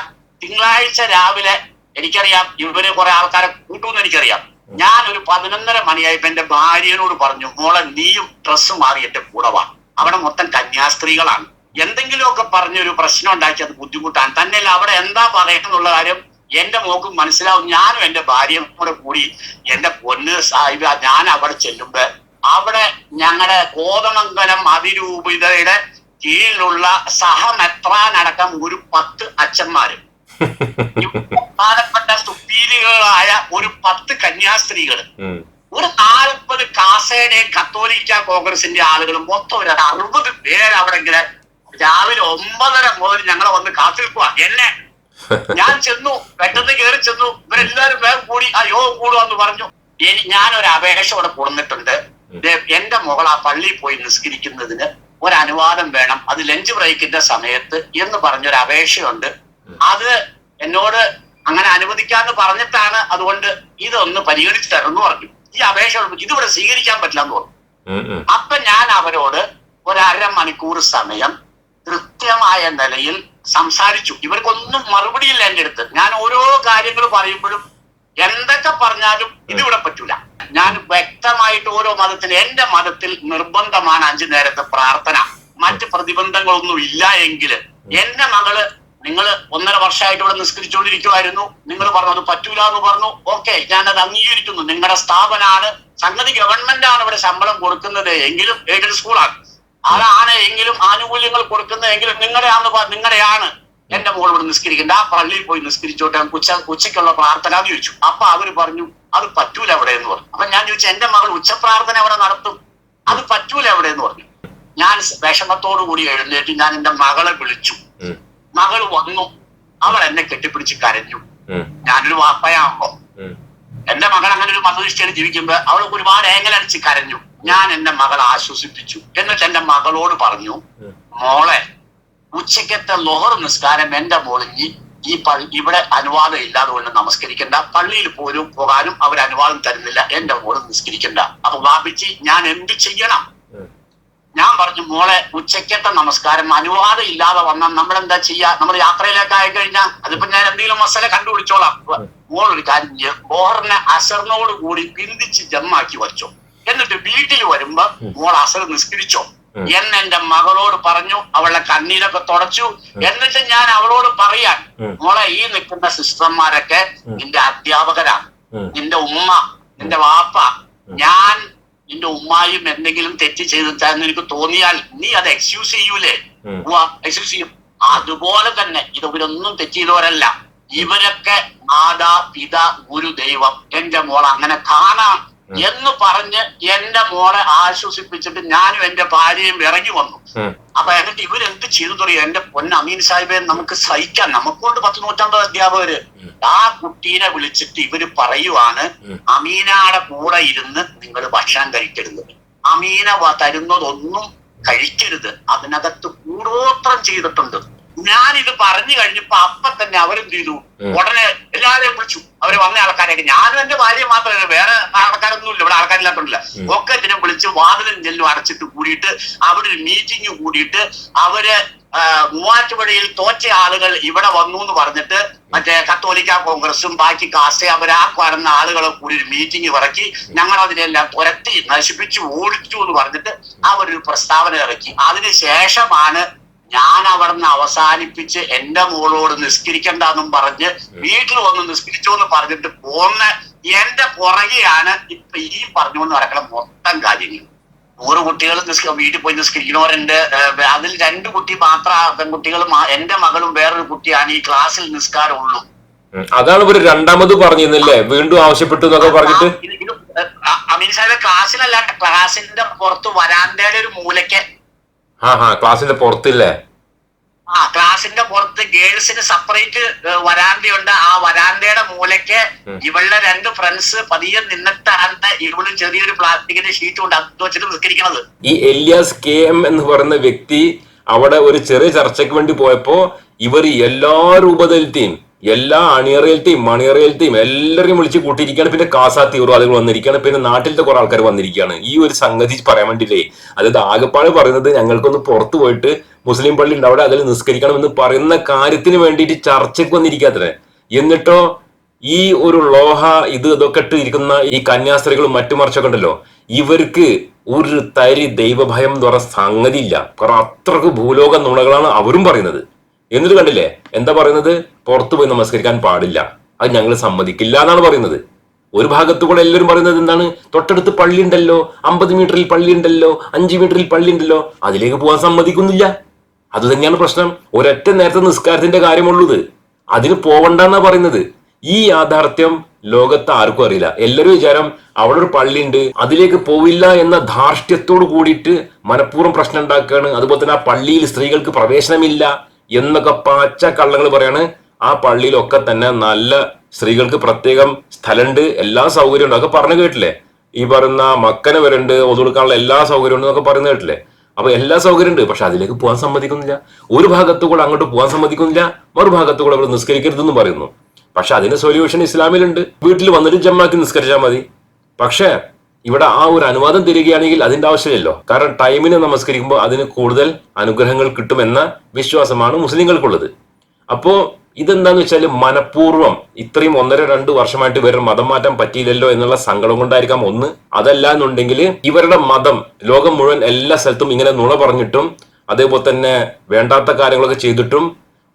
തിങ്കളാഴ്ച രാവിലെ എനിക്കറിയാം ഇവർ കുറെ ആൾക്കാരെ കൂട്ടുമെന്ന് എനിക്കറിയാം. ഞാൻ ഒരു പതിനൊന്നര മണിയായപ്പോ എന്റെ ഭാര്യനോട് പറഞ്ഞു മോളെ നീയും ഡ്രസ്സ് മാറി കൂടവാ കൂടെ വാ. അവിടെ മൊത്തം കന്യാസ്ത്രീകളാണ്. എന്തെങ്കിലുമൊക്കെ പറഞ്ഞൊരു പ്രശ്നം ഉണ്ടാക്കി അത് ബുദ്ധിമുട്ടാണ്. തന്നെയല്ല അവിടെ എന്താ പറയണമെന്നുള്ള കാര്യം എന്റെ മോക്കും മനസ്സിലാവും ഞാനും എന്റെ ഭാര്യയും കൂടെ കൂടി എന്റെ പൊന്ന് സാഹിബ് ഞാൻ അവിടെ ചെല്ലുമ്പോ അവിടെ ഞങ്ങളുടെ കോതമംഗലം അതിരൂപിതയുടെ കീഴിലുള്ള സഹമെത്രാനടക്കം ഒരു പത്ത് അച്ഛന്മാര്. പ്രധാനപ്പെട്ട സുപ്പീലുകളായ ഒരു പത്ത് കന്യാസ്ത്രീകൾ ഒരു നാൽപ്പത് കാസയുടെയും കത്തോലിക്ക കോൺഗ്രസിന്റെ ആളുകളും മൊത്തം ഒരു അറുപത് പേര് അവിടെ ഇങ്ങനെ രാവിലെ ഒമ്പതര മുതൽ ഞങ്ങളെ വന്ന് കാത്തിരിക്കുക എന്നെ ഞാൻ ചെന്നു. പെട്ടെന്ന് കയറി ചെന്നു. ഇവരെല്ലാരും വേഗം കൂടി ആ യോഗം കൂടുവാന്ന് പറഞ്ഞു. എനി- ഞാനൊരു അപേക്ഷ ഇവിടെ കൊടുത്തിട്ടുണ്ട് എന്റെ മകൾ ആ പള്ളിയിൽ പോയി നിസ്കരിക്കുന്നതിന് ഒരു അനുവാദം വേണം. അത് ലഞ്ച് ബ്രേക്കിന്റെ സമയത്ത് എന്ന് പറഞ്ഞൊരു അപേക്ഷയുണ്ട്. അത് എന്നോട് അങ്ങനെ അനുവദിക്കാന്ന് പറഞ്ഞിട്ടാണ് അതുകൊണ്ട് ഇതൊന്ന് പരിഗണിച്ചു തരണം പറഞ്ഞു. ഈ അപേക്ഷ ഇതിവിടെ സ്വീകരിക്കാൻ പറ്റില്ല എന്ന് പറഞ്ഞു. അപ്പൊ ഞാൻ അവരോട് ഒരു അരമണിക്കൂർ സമയം കൃത്യമായ നിലയിൽ സംസാരിച്ചു. ഇവർക്കൊന്നും മറുപടിയില്ല എന്റെ അടുത്ത്. ഞാൻ ഓരോ കാര്യങ്ങൾ പറയുമ്പോഴും എന്തൊക്കെ പറഞ്ഞാലും ഇതിവിടെ പറ്റൂല. ഞാൻ വ്യക്തമായിട്ട് ഓരോ മതത്തിൽ എന്റെ മതത്തിൽ നിർബന്ധമാണ് അഞ്ചു നേരത്തെ പ്രാർത്ഥന. മറ്റ് പ്രതിബന്ധങ്ങളൊന്നും ഇല്ല എങ്കിൽ എന്റെ മകൾ നിങ്ങൾ ഒന്നര വർഷമായിട്ട് ഇവിടെ നിസ്കരിച്ചുകൊണ്ടിരിക്കുമായിരുന്നു നിങ്ങൾ പറഞ്ഞു അത് പറ്റൂല എന്ന് പറഞ്ഞു. ഓക്കെ അത് അംഗീകരിക്കുന്നു. നിങ്ങളുടെ സ്ഥാപനമാണ് സംഗതി ഗവൺമെന്റ് ആണ് ഇവിടെ ശമ്പളം കൊടുക്കുന്നത്. എങ്കിലും എയ്ഡഡ് സ്കൂളാണ്. അതാണ് എങ്കിലും ആനുകൂല്യങ്ങൾ കൊടുക്കുന്നതെങ്കിലും നിങ്ങളുടെയാന്ന് നിങ്ങളുടെയാണ് നിങ്ങളുടെയാണ് എന്റെ മോൾ ഇവിടെ നിസ്കരിക്കേണ്ട ആ പള്ളിയിൽ പോയി നിസ്കരിച്ചോട്ടെ. ഉച്ച ഉച്ചയ്ക്കുള്ള പ്രാർത്ഥന എന്ന് ചോദിച്ചു. അപ്പൊ അവർ പറഞ്ഞു അത് പറ്റൂല അവിടെ എന്ന് പറഞ്ഞു. അപ്പൊ ഞാൻ ചോദിച്ചു എന്റെ മകൾ ഉച്ചപ്രാർത്ഥന അവിടെ നടത്തും? അത് പറ്റൂല അവിടെ എന്ന് പറഞ്ഞു. ഞാൻ വിഷമത്തോടു കൂടി എഴുന്നേറ്റ് ഞാൻ എന്റെ മകളെ വിളിച്ചു. മകൾ വന്നു. അവൾ എന്നെ കെട്ടിപ്പിടിച്ച് കരഞ്ഞു. ഞാനൊരു വാപ്പയാകുമ്പോ. എന്റെ മകൾ അങ്ങനെ ഒരു മതനിഷ്ഠയിൽ ജീവിക്കുമ്പോ അവൾ ഒരുപാട് ഏങ്ങലടിച്ച് കരഞ്ഞു. ഞാൻ എന്റെ മകളെ ആശ്വസിപ്പിച്ചു. എന്നിട്ട് എന്റെ മകളോട് പറഞ്ഞു. മോളെ ഉച്ചക്കത്തെ ലോഹർ നിസ്കാരം എന്റെ മോളിൽ ഈ ഈ പള്ളി ഇവിടെ അനുവാദം ഇല്ലാതെ കൊണ്ട് നമസ്കരിക്കണ്ട. പള്ളിയിൽ പോലും പോകാനും അവർ അനുവാദം തരുന്നില്ല. എന്റെ മോൾ നിസ്കരിക്കണ്ട. അപ്പൊ ബാബിച്ചി ഞാൻ എന്ത് ചെയ്യണം? ഞാൻ പറഞ്ഞു മോളെ ഉച്ചക്കത്തെ നമസ്കാരം അനുവാദം ഇല്ലാതെ വന്നാൽ നമ്മൾ എന്താ ചെയ്യാ? നമ്മൾ യാത്രയിലേക്ക് ആയി കഴിഞ്ഞാൽ അതിപ്പോ ഞാൻ എന്തെങ്കിലും മസാല കണ്ടുപിടിച്ചോളാം. മോളൊരു കാര്യം. ബോഹറിനെ അസറിനോട് കൂടി പിന്തിച്ച് ജമ്മാക്കി വച്ചോ എന്നിട്ട് വീട്ടിൽ വരുമ്പോ മോൾ അസർ നിസ്കരിച്ചോ. എന്ന് എന്റെ മകളോട് പറഞ്ഞു അവളുടെ കണ്ണീരൊക്കെ തുടച്ചു. എന്നിട്ട് ഞാൻ അവളോട് പറയാൻ മോളെ ഈ നിൽക്കുന്ന സിസ്റ്റർമാരൊക്കെ നിന്റെ അധ്യാപകരാണ് നിന്റെ ഉമ്മ നിന്റെ വാപ്പ. ഞാൻ നിന്റെ ഉമ്മായും എന്തെങ്കിലും തെറ്റ് ചെയ്തിട്ടാന്ന് എനിക്ക് തോന്നിയാൽ നീ അത് എക്സ്ക്യൂസ് ചെയ്യൂലേ. എക്സ്ക്യൂസ് ചെയ്യും. അതുപോലെ തന്നെ ഇത് ഇവരൊന്നും തെറ്റ് ചെയ്തവരല്ല. ഇവരൊക്കെ മാതാ പിത ഗുരു ദൈവം. എന്റെ മോൾ അങ്ങനെ കാണാം. എന്ന് പറഞ്ഞ് എന്റെ മോളെ ആശ്വസിപ്പിച്ചിട്ട് ഞാനും എന്റെ ഭാര്യയും ഇറങ്ങി വന്നു. അപ്പൊ എന്നിട്ട് ഇവരെന്ത് ചെയ്തു തുടങ്ങി എന്റെ പൊന്ന അമീൻ സാഹിബെ നമുക്ക് സഹിക്കാം. നമുക്കൊണ്ട് പത്ത് നൂറ്റമ്പത് അധ്യാപകര്. ആ കുട്ടീനെ വിളിച്ചിട്ട് ഇവർ പറയുവാണ്. അമീനയുടെ കൂടെ ഇരുന്ന് നിങ്ങൾ ഭക്ഷണം കഴിക്കരുത്. അമീന തരുന്നതൊന്നും കഴിക്കരുത്. അതിനകത്ത് കൂടോത്രം ചെയ്തിട്ടുണ്ട്. ഞാനിത് പറഞ്ഞു കഴിഞ്ഞപ്പോ അപ്പൊ തന്നെ അവരെന്ത് ചെയ്തു. ഉടനെ എല്ലാവരെയും വിളിച്ചു. അവർ വന്ന ആൾക്കാരെയൊക്കെ ഞാനും എന്റെ ഭാര്യ മാത്രമല്ല വേറെ ആൾക്കാരൊന്നുമില്ല. ഇവിടെ ആൾക്കാരില്ലാത്തല്ല ഒക്കെ ഇതിനെ വിളിച്ച് വാതിലും ജെല്ലും അടച്ചിട്ട് കൂടിയിട്ട് അവിടെ ഒരു മീറ്റിംഗ് കൂടിയിട്ട് അവർ മൂവാറ്റുപുഴയിൽ തോറ്റ ആളുകൾ ഇവിടെ വന്നു എന്ന് പറഞ്ഞിട്ട് മറ്റേ കത്തോലിക്ക കോൺഗ്രസും ബാക്കി കാസെ അവരാ വരുന്ന ആളുകളെ കൂടി ഒരു മീറ്റിംഗ് ഇറക്കി ഞങ്ങൾ അതിനെല്ലാം തുരത്തി നശിപ്പിച്ചു ഓടിച്ചു എന്ന് പറഞ്ഞിട്ട് ആ ഒരു പ്രസ്താവന ഇറക്കി. അതിനുശേഷമാണ് ഞാൻ അവിടുന്ന് അവസാനിപ്പിച്ച് എന്റെ മോളോട് നിസ്കരിക്കണ്ടെന്നും പറഞ്ഞ് വീട്ടിൽ വന്ന് നിസ്കരിച്ചു എന്ന് പറഞ്ഞിട്ട് പോന്ന എന്റെ പുറകെയാണ് ഇപ്പൊ ഈ പറഞ്ഞുകൊണ്ട് നടക്കുന്ന മൊത്തം കാര്യങ്ങൾ. നൂറ് കുട്ടികൾ വീട്ടിൽ പോയി നിസ്കരിക്കുന്നവരുണ്ട്. അതിൽ രണ്ട് കുട്ടി മാത്രം പെൺകുട്ടികളും എന്റെ മകളും വേറൊരു കുട്ടിയാണ് ഈ ക്ലാസ്സിൽ നിസ്കാരം ഉള്ളൂ അതാണ് ഇവർ രണ്ടാമത് പറഞ്ഞിരുന്നില്ലേ? വീണ്ടും ആവശ്യപ്പെട്ടു എന്നൊക്കെ പറഞ്ഞിട്ട്? അമീൻ സാഹിബ് ക്ലാസ്സിലല്ല ക്ലാസ്സിന്റെ പുറത്ത് വരാന്തയുടെ ഒരു മൂലയ്ക്ക് ആ ഹാ ക്ലാസ്സിന്റെ പുറത്തില്ലേ? ആ ക്ലാസിന്റെ പുറത്ത് ഗേൾസിന് സെപ്പറേറ്റ് വരാന്തയുണ്ട് ആ വരാന്തയുടെ മൂലയ്ക്ക്. ഇവളുടെ രണ്ട് ഫ്രണ്ട്സ് പതിയെ നിന്നിട്ടാണ് ഇവൾ ചെറിയൊരു പ്ലാസ്റ്റിക്കിന്റെ ഷീറ്റ് കൊണ്ട് അത് വെച്ചിട്ട് നിസ്കരിക്കുന്നത് ഈ എലിയാസ് കെ എം എന്ന് പറയുന്ന വ്യക്തി അവിടെ ഒരു ചെറിയ ചർച്ചയ്ക്ക് വേണ്ടി പോയപ്പോ ഇവർ എല്ലാ രൂപതയിലത്തെയും എല്ലാ അണിയറയിലത്തെയും മണിയറയിലത്തെയും എല്ലാവരെയും വിളിച്ച് കൂട്ടിയിരിക്കുകയാണ്. പിന്നെ കാസാ തീവ്രവാദികൾ വന്നിരിക്കുകയാണ്. പിന്നെ നാട്ടിലത്തെ കുറെ ആൾക്കാർ വന്നിരിക്കുകയാണ്. ഈ ഒരു സംഗതി പറയാൻ വേണ്ടിയില്ലേ അതായത് ആകപ്പാട് പറയുന്നത് ഞങ്ങൾക്കൊന്ന് പുറത്തു പോയിട്ട് മുസ്ലിം പള്ളി ഉണ്ട്. അതിൽ നിസ്കരിക്കണം എന്ന് പറയുന്ന കാര്യത്തിന് വേണ്ടിയിട്ട് ചർച്ചയ്ക്ക് വന്നിരിക്കാത്തത് എന്നിട്ടോ ഈ ഒരു ലോഹ ഇത് ഇതൊക്കെ ഇട്ട് ഇരിക്കുന്ന ഈ കന്യാസ്ത്രീകളും മറ്റു മറിച്ചൊക്കെ ഉണ്ടല്ലോ ഇവർക്ക് ഒരു തരി ദൈവഭയം എന്ന് പറയുന്ന സംഗതി ഇല്ല കാരണം അത്രയ്ക്ക് ഭൂലോക നുണകളാണ് അവരും പറയുന്നത്. എന്നിട്ട് കണ്ടില്ലേ? എന്താ പറയുന്നത്? പുറത്തു പോയി നമസ്കരിക്കാൻ പാടില്ല. അത് ഞങ്ങൾ സമ്മതിക്കില്ല എന്നാണ് പറയുന്നത്. ഒരു ഭാഗത്തു കൂടെ എല്ലാവരും പറയുന്നത് എന്താണ്? തൊട്ടടുത്ത് പള്ളി ഉണ്ടല്ലോ അമ്പത് മീറ്ററിൽ പള്ളി ഉണ്ടല്ലോ അഞ്ച് മീറ്ററിൽ പള്ളി ഉണ്ടല്ലോ അതിലേക്ക് പോകാൻ സമ്മതിക്കുന്നില്ല. അത് തന്നെയാണ് പ്രശ്നം. ഒരൊറ്റ നേരത്തെ നിസ്കാരത്തിന്റെ കാര്യമുള്ളത്. അതിന് പോവണ്ടെന്നാ പറയുന്നത്. ഈ യാഥാർത്ഥ്യം ലോകത്ത് ആർക്കും അറിയില്ല. എല്ലാവരും വിചാരം അവിടെ ഒരു പള്ളി ഉണ്ട് അതിലേക്ക് പോവില്ല എന്ന ധാർഷ്ട്യത്തോട് കൂടിയിട്ട് മനഃപൂർവം പ്രശ്നം ഉണ്ടാക്കുകയാണ് അതുപോലെ തന്നെ ആ പള്ളിയിൽ സ്ത്രീകൾക്ക് പ്രവേശനമില്ല. എന്നൊക്കെ പച്ച കള്ളങ്ങൾ പറയാണ്. ആ പള്ളിയിലൊക്കെ തന്നെ നല്ല സ്ത്രീകൾക്ക് പ്രത്യേകം സ്ഥലമുണ്ട് എല്ലാ സൗകര്യവും ഉണ്ട്. അതൊക്കെ പറഞ്ഞു കേട്ടില്ലേ? ഈ പറയുന്ന മക്കനെ വരുന്നുണ്ട് ഒതുകൊടുക്കാനുള്ള എല്ലാ സൗകര്യവും ഉണ്ട് എന്നൊക്കെ പറയുന്നത് കേട്ടില്ലേ? അപ്പൊ എല്ലാ സൗകര്യം ഉണ്ട്. പക്ഷെ അതിലേക്ക് പോകാൻ സമ്മതിക്കുന്നില്ല. ഒരു ഭാഗത്തു കൂടെ അങ്ങോട്ട് പോകാൻ സമ്മതിക്കുന്നില്ല. മറുഭാഗത്തു കൂടെ അവർ നിസ്കരിക്കരുതെന്ന് പറയുന്നു. പക്ഷെ അതിന്റെ സൊല്യൂഷൻ ഇസ്ലാമിലുണ്ട്. വീട്ടിൽ വന്നിട്ട് ജമ്മാക്കി നിസ്കരിച്ചാൽ മതി. പക്ഷേ ഇവിടെ ആ ഒരു അനുവാദം തരികയാണെങ്കിൽ അതിന്റെ ആവശ്യമില്ലല്ലോ. കാരണം ടൈമിന് നമസ്കരിക്കുമ്പോൾ അതിന് കൂടുതൽ അനുഗ്രഹങ്ങൾ കിട്ടുമെന്ന വിശ്വാസമാണ് മുസ്ലിങ്ങൾക്കുള്ളത്. അപ്പോ ഇതെന്താന്ന് വെച്ചാൽ മനഃപൂർവം ഇത്രയും ഒന്നര രണ്ട് വർഷമായിട്ട് ഇവരുടെ മതം മാറ്റാൻ പറ്റിയില്ലല്ലോ എന്നുള്ള സങ്കടം കൊണ്ടായിരിക്കാം ഒന്ന്. അതല്ല എന്നുണ്ടെങ്കിൽ ഇവരുടെ മതം ലോകം മുഴുവൻ എല്ലാ സ്ഥലത്തും ഇങ്ങനെ നുണ പറഞ്ഞിട്ടും അതേപോലെ തന്നെ വേണ്ടാത്ത കാര്യങ്ങളൊക്കെ ചെയ്തിട്ടും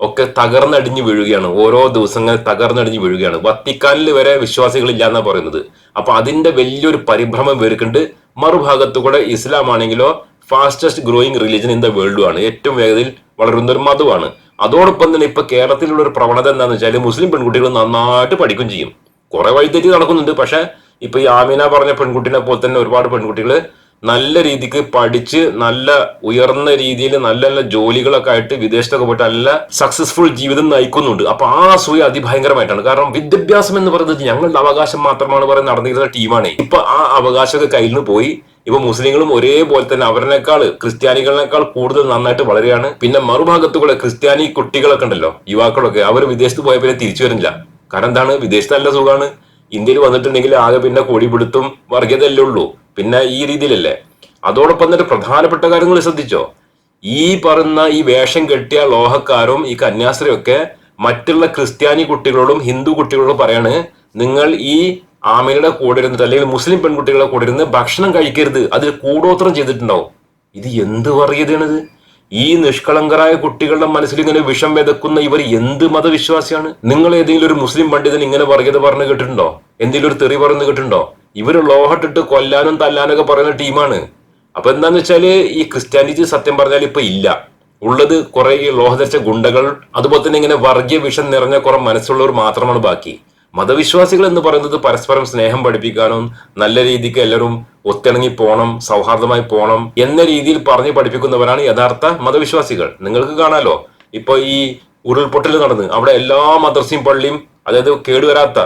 ഒക്കെ തകർന്നടിഞ്ഞു വീഴുകയാണ്. ഓരോ ദിവസങ്ങൾ തകർന്നടിഞ്ഞു വീഴുകയാണ്. വത്തിക്കാനിൽ വരെ വിശ്വാസികൾ ഇല്ല എന്നാ പറയുന്നത്. അപ്പൊ അതിന്റെ വലിയൊരു പരിഭ്രമം ഇവർക്കുണ്ട്. മറുഭാഗത്തു കൂടെ ഇസ്ലാം ആണെങ്കിലോ fastest growing religion in the വേൾഡും ആണ്. ഏറ്റവും വേഗത്തിൽ വളരുന്ന ഒരു മതമാണ് അതോടൊപ്പം തന്നെ ഇപ്പൊ കേരളത്തിലുള്ള ഒരു പ്രവണത എന്താണെന്ന് വെച്ചാൽ മുസ്ലിം പെൺകുട്ടികൾ നന്നായിട്ട് പഠിക്കും ചെയ്യും. കുറെ വഴിതെറ്റി നടക്കുന്നുണ്ട്. പക്ഷെ ഇപ്പൊ ഈ ആമിന പറഞ്ഞ പെൺകുട്ടിനെ പോലെ തന്നെ ഒരുപാട് പെൺകുട്ടികൾ നല്ല രീതിക്ക് പഠിച്ച് നല്ല ഉയർന്ന രീതിയിൽ നല്ല നല്ല ജോലികളൊക്കെ ആയിട്ട് വിദേശത്തൊക്കെ പോയിട്ട് നല്ല സക്സസ്ഫുൾ ജീവിതം നയിക്കുന്നുണ്ട്. അപ്പൊ ആ അസൂയ അതിഭയങ്കരമായിട്ടാണ്. കാരണം വിദ്യാഭ്യാസം എന്ന് പറയുന്നത് ഞങ്ങളുടെ അവകാശം മാത്രമാണ് പറയുന്നത് നടന്നിരുന്ന ടീമാണ്. ഇപ്പൊ ആ അവകാശമൊക്കെ കയ്യിൽ നിന്ന് പോയി. ഇപ്പൊ മുസ്ലിങ്ങളും ഒരേപോലെ തന്നെ അവരിനേക്കാൾ ക്രിസ്ത്യാനികളെക്കാൾ കൂടുതൽ നന്നായിട്ട് വളരെയാണ് പിന്നെ മറുഭാഗത്തുകൂടെ ക്രിസ്ത്യാനി കുട്ടികളൊക്കെ ഉണ്ടല്ലോ യുവാക്കളൊക്കെ. അവർ വിദേശത്ത് പോയ പിന്നെ തിരിച്ചു വരുന്നില്ല. കാരണം എന്താണ്? വിദേശത്ത് നല്ല സുഖമാണ്. ഇന്ത്യയിൽ വന്നിട്ടുണ്ടെങ്കിൽ ആകെ പിന്നെ കൊടിപിടുത്തും വർഗീയതയല്ലേ ഉള്ളൂ. പിന്നെ ഈ രീതിയിലല്ലേ. അതോടൊപ്പം തന്നെ പ്രധാനപ്പെട്ട കാര്യങ്ങൾ ശ്രദ്ധിച്ചോ? ഈ പറയുന്ന ഈ വേഷം കെട്ടിയ ലോഹക്കാരും ഈ കന്യാസ്ത്രീയൊക്കെ മറ്റുള്ള ക്രിസ്ത്യാനി കുട്ടികളോടും ഹിന്ദു കുട്ടികളോടും പറയാണ് നിങ്ങൾ ഈ ആമയുടെ കൂടെ ഇരുന്നിട്ട് അല്ലെങ്കിൽ മുസ്ലിം പെൺകുട്ടികളുടെ കൂടെ ഇരുന്ന് ഭക്ഷണം കഴിക്കരുത്. അതിൽ കൂടോത്രം ചെയ്തിട്ടുണ്ടാവും. ഇത് എന്ത് വർഗീയതയാണിത് ഈ നിഷ്കളങ്കരായ കുട്ടികളുടെ മനസ്സിൽ ഇങ്ങനെ വിഷം വിതക്കുന്ന ഇവർ എന്ത് മതവിശ്വാസിയാണ്? നിങ്ങൾ ഏതെങ്കിലും ഒരു മുസ്ലിം പണ്ഡിതൻ ഇങ്ങനെ വർഗീയത പറഞ്ഞു കേട്ടിട്ടുണ്ടോ? എന്തെങ്കിലും ഒരു തെറി പറഞ്ഞു കേട്ടിട്ടുണ്ടോ? ഇവർ ലോഹട്ടിട്ട് കൊല്ലാനും തല്ലാനൊക്കെ പറയുന്ന ടീമാണ്. അപ്പൊ എന്താന്ന് വെച്ചാൽ ഈ ക്രിസ്ത്യാനിറ്റി സത്യം പറഞ്ഞാൽ ഇപ്പൊ ഇല്ല. ഉള്ളത് കുറെ ലോഹധരിച്ച ഗുണ്ടകൾ അതുപോലെ തന്നെ ഇങ്ങനെ വർഗീയ വിഷം നിറഞ്ഞ കുറെ മനസ്സുള്ളവർ മാത്രമാണ് ബാക്കി. മതവിശ്വാസികൾ എന്ന് പറയുന്നത് പരസ്പരം സ്നേഹം പഠിപ്പിക്കാനും നല്ല രീതിക്ക് എല്ലാവരും ഒത്തിണങ്ങി പോണം സൗഹാർദ്ദമായി പോണം എന്ന രീതിയിൽ പറഞ്ഞ് പഠിപ്പിക്കുന്നവരാണ് യഥാർത്ഥ മതവിശ്വാസികൾ. നിങ്ങൾക്ക് കാണാലോ? ഇപ്പൊ ഈ ഉരുൾപൊട്ടൽ നടന്ന് അവിടെ എല്ലാ മദർസയും പള്ളിയും അതായത് കേടുവരാത്ത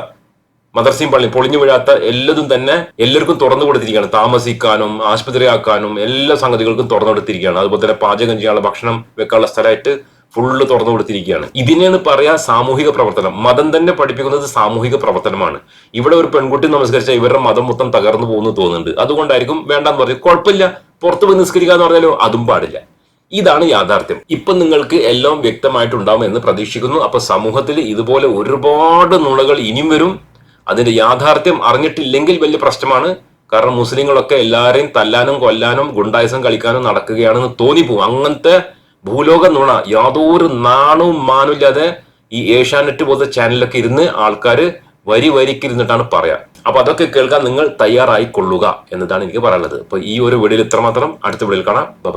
മദർസയും പള്ളി പൊളിഞ്ഞു വീഴാത്ത എല്ലതും തന്നെ എല്ലാവർക്കും തുറന്നു കൊടുത്തിരിക്കുകയാണ്. താമസിക്കാനും ആശുപത്രിയാക്കാനും എല്ലാ സംഗതികൾക്കും തുറന്നു കൊടുത്തിരിക്കുകയാണ്. അതുപോലെ തന്നെ പാചകം ചെയ്യാനുള്ള ഭക്ഷണം വെക്കാനുള്ള സ്ഥലമായിട്ട് ഫുള്ള് തുറന്നു കൊടുത്തിരിക്കുകയാണ്. ഇതിനെന്ന് പറയാ സാമൂഹിക പ്രവർത്തനം. മതം തന്നെ പഠിപ്പിക്കുന്നത് സാമൂഹിക പ്രവർത്തനമാണ്. ഇവിടെ ഒരു പെൺകുട്ടി നമസ്കരിച്ചാൽ ഇവരുടെ മതം മൊത്തം തകർന്നു പോകുന്നു തോന്നുന്നുണ്ട്. അതുകൊണ്ടായിരിക്കും വേണ്ടെന്ന് പറഞ്ഞു കുഴപ്പമില്ല. പുറത്ത് പോയി നിസ്കരിക്കുക എന്ന് പറഞ്ഞാലോ അതും പാടില്ല. ഇതാണ് യാഥാർത്ഥ്യം. ഇപ്പൊ നിങ്ങൾക്ക് എല്ലാം വ്യക്തമായിട്ടുണ്ടാവും എന്ന് പ്രതീക്ഷിക്കുന്നു. അപ്പൊ സമൂഹത്തിൽ ഇതുപോലെ ഒരുപാട് നുണകൾ ഇനിയും വരും. അതിന്റെ യാഥാർത്ഥ്യം അറിഞ്ഞിട്ടില്ലെങ്കിൽ വലിയ പ്രശ്നമാണ്. കാരണം മുസ്ലിങ്ങളൊക്കെ എല്ലാവരെയും തല്ലാനും കൊല്ലാനും ഗുണ്ടായസം കളിക്കാനും നടക്കുകയാണെന്ന് തോന്നിപ്പോവും. അങ്ങനത്തെ ഭൂലോക നുണ യാതൊരു നാണവും മാനുമില്ലാതെ ഈ ഏഷ്യാനെറ്റ് പോലത്തെ ചാനലിലൊക്കെ ഇരുന്ന് ആൾക്കാർ വരി വരിക്കിരുന്നിട്ടാണ് പറയാ. അപ്പൊ അതൊക്കെ കേൾക്കാൻ നിങ്ങൾ തയ്യാറായിക്കൊള്ളുക എന്നതാണ് എനിക്ക് പറയാനുള്ളത്. അപ്പൊ ഈ ഒരു വീഡിയോയിൽ ഇത്രമാത്രം. അടുത്ത വീഡിയോയിൽ കാണാം. ബൈ